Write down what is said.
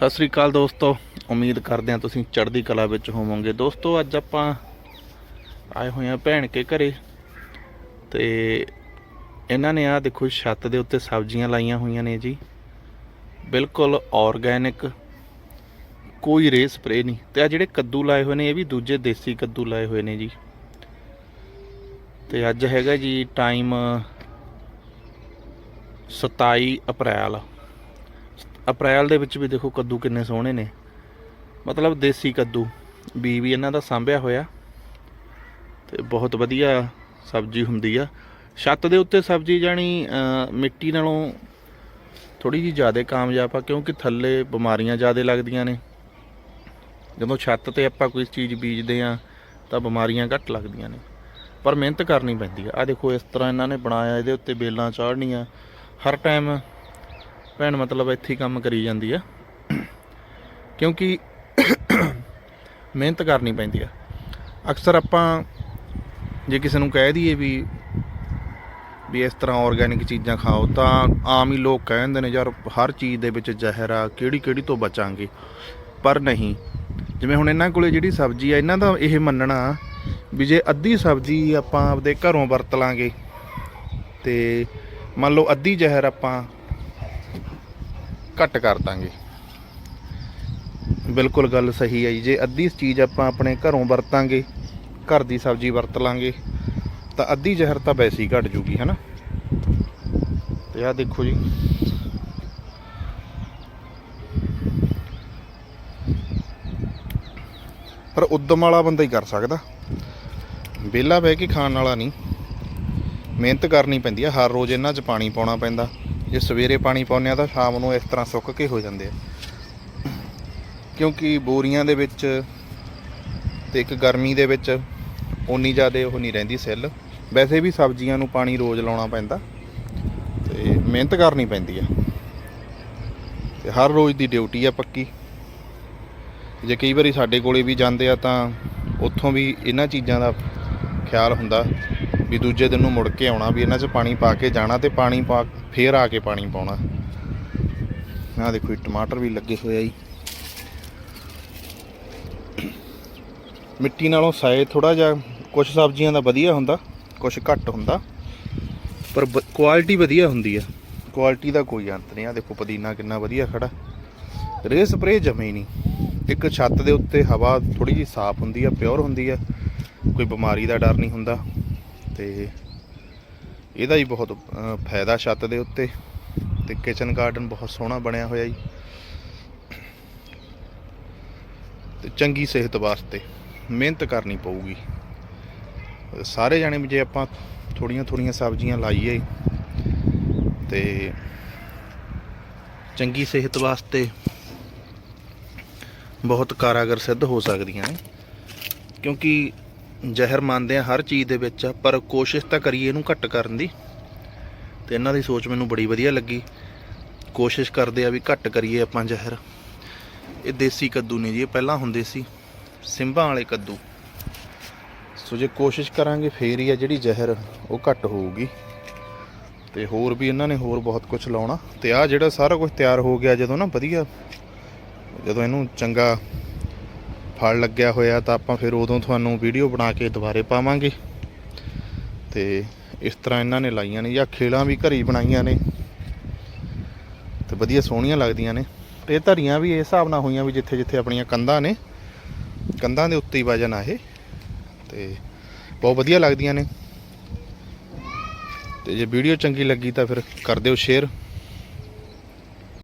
ਸਤਿ ਸ੍ਰੀ ਅਕਾਲ ਦੋਸਤੋ। ਉਮੀਦ ਕਰਦੇ ਹਾਂ ਤੁਸੀਂ ਚੜ੍ਹਦੀ ਕਲਾ ਵਿੱਚ ਹੋਵੋਗੇ। ਦੋਸਤੋ, ਅੱਜ ਆਪਾਂ ਆਏ ਹੋਏ ਹਾਂ ਭੈਣ ਕੇ ਘਰੇ ਤੇ ਇਹਨਾਂ ਨੇ ਆ ਦੇਖੋ ਛੱਤ ਦੇ ਉੱਤੇ ਸਬਜ਼ੀਆਂ ਲਾਈਆਂ ਹੋਈਆਂ ਨੇ ਜੀ। ਬਿਲਕੁਲ ਆਰਗੈਨਿਕ ਕੋਈ ਰੇ ਸਪਰੇ ਨਹੀਂ। ਤੇ ਆ ਜਿਹੜੇ ਕੱਦੂ ਲਾਏ ਹੋਏ ਨੇ, ਇਹ ਵੀ ਦੂਜੇ ਦੇਸੀ ਕੱਦੂ ਲਾਏ ਹੋਏ ਨੇ ਜੀ। ਤੇ ਅੱਜ ਹੈਗਾ ਜੀ ਟਾਈਮ 27 ਅਪ੍ਰੈਲ। ਅਪ੍ਰੈਲ ਦੇ ਵਿੱਚ ਵੀ ਦੇਖੋ ਕੱਦੂ ਕਿੰਨੇ ਸੋਹਣੇ ਨੇ। ਮਤਲਬ ਦੇਸੀ ਕੱਦੂ ਬੀ ਵੀ ਇਹਨਾਂ ਦਾ ਸਾਂਭਿਆ ਹੋਇਆ। ਤੇ ਬਹੁਤ ਵਧੀਆ ਸਬਜ਼ੀ ਹੁੰਦੀ ਆ। ਛੱਤ ਦੇ ਉੱਤੇ ਸਬਜ਼ੀ ਜਾਣੀ ਮਿੱਟੀ ਨਾਲੋਂ ਥੋੜੀ ਜਿਹੀ ਜ਼ਿਆਦਾ ਕਾਮਯਾਬ ਆ, ਕਿਉਂਕਿ ਥੱਲੇ ਬਿਮਾਰੀਆਂ ਜ਼ਿਆਦਾ ਲੱਗਦੀਆਂ ਨੇ। ਜਦੋਂ ਛੱਤ ਤੇ ਆਪਾਂ ਕੋਈ ਚੀਜ਼ ਬੀਜਦੇ ਆ, ਤਾਂ ਬਿਮਾਰੀਆਂ ਘੱਟ ਲੱਗਦੀਆਂ ਨੇ। ਪਰ ਮਿਹਨਤ ਕਰਨੀ ਪੈਂਦੀ ਆ। ਆ ਦੇਖੋ, ਇਸ ਤਰ੍ਹਾਂ ਇਹਨਾਂ ਨੇ ਬਣਾਇਆ, ਇਹਦੇ ਉੱਤੇ ਬੇਲਾਂ ਚਾੜਨੀਆਂ ਹਰ ਟਾਈਮ ਭੈਣ, ਮਤਲਬ ਇੱਥੇ ਹੀ ਕੰਮ ਕਰੀ ਜਾਂਦੀ ਆ। ਕਿਉਂਕਿ ਮਿਹਨਤ ਕਰਨੀ ਪੈਂਦੀ ਆ। ਅਕਸਰ ਆਪਾਂ ਜੇ ਕਿਸੇ ਨੂੰ ਕਹਿ ਦਈਏ ਵੀ ਵੀ ਇਸ ਤਰ੍ਹਾਂ ਆਰਗੈਨਿਕ ਚੀਜ਼ਾਂ ਖਾਓ, ਤਾਂ ਆਮ ਹੀ ਲੋਕ ਕਹਿ ਦਿੰਦੇ ਨੇ, ਯਾਰ, ਹਰ ਚੀਜ਼ ਦੇ ਵਿੱਚ ਜ਼ਹਿਰ ਆ ਕਿਹੜੀ ਕਿਹੜੀ ਤੋਂ ਬਚਾਂਗੇ? ਪਰ ਨਹੀਂ। ਜਿਵੇਂ ਹੁਣ ਇਹਨਾਂ ਕੋਲੇ ਜਿਹੜੀ ਸਬਜ਼ੀ ਆ, ਇਹਨਾਂ ਦਾ ਇਹ ਮੰਨਣਾ ਵੀ ਜੇ ਅੱਧੀ ਸਬਜ਼ੀ ਆਪਾਂ ਆਪਦੇ ਘਰੋਂ ਵਰਤ ਲਾਂਗੇ, ਤੇ ਮੰਨ ਲਓ ਅੱਧੀ ਜ਼ਹਿਰ ਆਪਾਂ ਘੱਟ ਕਰ ਦਾਂਗੇ। ਬਿਲਕੁਲ ਗੱਲ ਸਹੀ ਹੈ ਜੀ। ਜੇ ਅੱਧੀ ਚੀਜ਼ ਆਪਾਂ ਆਪਣੇ ਘਰੋਂ ਵਰਤਾਂਗੇ, ਘਰ ਦੀ ਸਬਜ਼ੀ ਵਰਤ ਲਾਂਗੇ, ਤਾਂ ਅੱਧੀ ਜ਼ਹਿਰ ਤਾਂ ਵੈਸੇ ਹੀ ਘਟ ਜੂਗੀ, ਹੈਨਾ? ਤੇ ਆਹ ਦੇਖੋ ਜੀ। ਪਰ ਉਦਮ ਵਾਲਾ ਬੰਦਾ ਹੀ ਕਰ ਸਕਦਾ। ਵਿਹਲਾ ਬਹਿ ਕੇ ਖਾਣ ਵਾਲਾ ਨਹੀਂ। ਮਿਹਨਤ ਕਰਨੀ ਪੈਂਦੀ ਆ। ਹਰ ਰੋਜ਼ ਇਹਨਾਂ 'ਚ ਪਾਣੀ ਪਾਉਣਾ ਪੈਂਦਾ। ਜੇ ਸਵੇਰੇ ਪਾਣੀ ਪਾਉਂਦੇ ਆ ਤਾਂ ਸ਼ਾਮ ਨੂੰ ਇਸ ਤਰ੍ਹਾਂ ਸੁੱਕ ਕੇ ਹੋ ਜਾਂਦੇ ਆ। ਕਿਉਂਕਿ ਬੋਰੀਆਂ ਦੇ ਵਿੱਚ ਤੇ ਇੱਕ ਗਰਮੀ ਦੇ ਵਿੱਚ ਉਨੀ ਜ਼ਿਆਦਾ ਉਹ ਨਹੀਂ ਰਹਿੰਦੀ ਸੈੱਲ। ਵੈਸੇ ਵੀ ਸਬਜ਼ੀਆਂ ਨੂੰ ਪਾਣੀ ਰੋਜ਼ ਲਾਉਣਾ ਪੈਂਦਾ ਤੇ ਮਿਹਨਤ ਕਰਨੀ ਪੈਂਦੀ ਆ। ਤੇ ਹਰ ਰੋਜ਼ ਦੀ ਡਿਊਟੀ ਆ ਪੱਕੀ। ਜੇ ਕਈ ਵਾਰੀ ਸਾਡੇ ਕੋਲੇ ਵੀ ਜਾਂਦੇ ਆ ਤਾਂ ਉੱਥੋਂ ਵੀ ਇਹਨਾਂ ਚੀਜ਼ਾਂ ਦਾ ਖਿਆਲ ਹੁੰਦਾ। ਵੀ ਦੂਜੇ ਦਿਨ ਨੂੰ ਮੁੜ ਕੇ ਆਉਣਾ, ਵੀ ਇਹਨਾਂ 'ਚ ਪਾਣੀ ਪਾ ਕੇ ਜਾਣਾ ਤੇ ਪਾਣੀ ਪਾ, ਫੇਰ ਆ ਕੇ ਪਾਣੀ ਪਾਉਣਾ। ਆਹ ਦੇਖੋ ਜੀ, ਟਮਾਟਰ ਵੀ ਲੱਗੇ ਹੋਏ ਆ ਜੀ। ਮਿੱਟੀ ਨਾਲੋਂ ਸਾਏ ਥੋੜਾ ਜਿਹਾ ਕੁਝ ਸਬਜ਼ੀਆਂ ਦਾ ਵਧੀਆ ਹੁੰਦਾ ਕੁਝ ਘੱਟ ਹੁੰਦਾ, ਪਰ ਕੁਆਲਿਟੀ ਵਧੀਆ ਹੁੰਦੀ ਆ। ਕੁਆਲਿਟੀ ਦਾ ਕੋਈ ਅੰਤ ਨਹੀਂ ਆ ਦੇਖੋ ਪੁਦੀਨਾ ਕਿੰਨਾ ਵਧੀਆ ਖੜਾ। ਰੇ ਸਪਰੇ ਜਮੇ ਹੀ ਨਹੀਂ। ਇੱਕ ਛੱਤ ਦੇ ਉੱਤੇ ਹਵਾ ਥੋੜੀ ਜਿਹੀ ਸਾਫ਼ ਹੁੰਦੀ ਆ ਪਿਓਰ ਹੁੰਦੀ ਆ, ਕੋਈ ਬਿਮਾਰੀ ਦਾ ਡਰ ਨਹੀਂ ਹੁੰਦਾ। ਤੇ ਇਹਦਾ ਹੀ ਬਹੁਤ ਫਾਇਦਾ ਛੱਤ ਦੇ ਉੱਤੇ ਤੇ ਕਿਚਨ ਗਾਰਡਨ ਬਹੁਤ ਸੋਹਣਾ ਬਣਿਆ ਹੋਇਆ ਜੀ। ਤੇ ਚੰਗੀ ਸਿਹਤ ਵਾਸਤੇ ਮਿਹਨਤ ਕਰਨੀ ਪਊਗੀ। ਸਾਰੇ ਜਾਣੇ ਵੀ ਜੇ ਆਪਾਂ ਥੋੜੀਆਂ ਥੋੜੀਆਂ ਸਬਜ਼ੀਆਂ ਲਾਈਏ ਤੇ ਚੰਗੀ ਸਿਹਤ ਵਾਸਤੇ ਬਹੁਤ ਕਾਰਾਗਰ ਸਿੱਧ ਹੋ ਸਕਦੀਆਂ ਨੇ। ਕਿਉਂਕਿ ਜ਼ਹਿਰ ਮੰਨਦੇ ਆ ਹਰ ਚੀਜ਼ ਦੇ ਵਿੱਚ, ਪਰ ਕੋਸ਼ਿਸ਼ ਤਾਂ ਕਰੀਏ ਇਹਨੂੰ ਘੱਟ ਕਰਨ ਦੀ। ਤੇ ਇਹਨਾਂ ਦੀ ਸੋਚ ਮੈਨੂੰ ਬੜੀ ਵਧੀਆ ਲੱਗੀ। ਕੋਸ਼ਿਸ਼ ਕਰਦੇ ਆ ਵੀ ਘੱਟ ਕਰੀਏ ਆਪਾਂ ਜ਼ਹਿਰ। ਇਹ ਦੇਸੀ ਕੱਦੂ ਨੇ ਜੀ, ਇਹ ਪਹਿਲਾਂ ਹੁੰਦੇ ਸੀ। ਸਿੰਬਾਂ ਵਾਲੇ ਕੱਦੂ। ਸੋ ਜੇ ਕੋਸ਼ਿਸ਼ ਕਰਾਂਗੇ ਫੇਰ ਹੀ ਆ ਜਿਹੜੀ ਜ਼ਹਿਰ, ਉਹ ਘੱਟ ਹੋਊਗੀ। ਤੇ ਹੋਰ ਵੀ ਇਹਨਾਂ ਨੇ ਹੋਰ ਬਹੁਤ ਕੁਝ ਲਾਉਣਾ। ਤੇ ਆ ਜਿਹੜਾ ਸਾਰਾ ਕੁਝ ਤਿਆਰ ਹੋ ਗਿਆ, ਜਦੋਂ ਨਾ ਵਧੀਆ, ਜਦੋਂ ਇਹਨੂੰ ਚੰਗਾ ਫਲ ਲੱਗਿਆ ਹੋਇਆ ਤਾਂ ਆਪਾਂ ਫਿਰ ਉਦੋਂ ਤੁਹਾਨੂੰ ਵੀਡੀਓ ਬਣਾ ਕੇ ਦੁਬਾਰੇ ਪਾਵਾਂਗੇ। ਤੇ ਇਸ ਤਰ੍ਹਾਂ ਇਹਨਾਂ ਨੇ ਲਾਈਆਂ ਨੇ ਜਾਂ ਖੇਲਾਂ ਵੀ ਘਰੀ ਬਣਾਈਆਂ ਨੇ। ਤੇ ਵਧੀਆ ਸੋਹਣੀਆਂ ਲੱਗਦੀਆਂ ਨੇ। ਤੇ ਇਹ ਧਰੀਆਂ ਵੀ ਇਸ ਹਿਸਾਬ ਨਾਲ ਹੋਈਆਂ ਵੀ ਜਿੱਥੇ ਜਿੱਥੇ ਆਪਣੀਆਂ ਕੰਧਾਂ ਨੇ। ਕੰਧਾਂ ਦੇ ਉੱਤੇ ਹੀ ਵਜਨ ਆ ਇਹ। ਤੇ ਬਹੁਤ ਵਧੀਆ ਲੱਗਦੀਆਂ ਨੇ। ਤੇ ਜੇ ਵੀਡੀਓ ਚੰਗੀ ਲੱਗੀ ਤਾਂ ਫਿਰ ਕਰ ਦਿਓ ਸ਼ੇਅਰ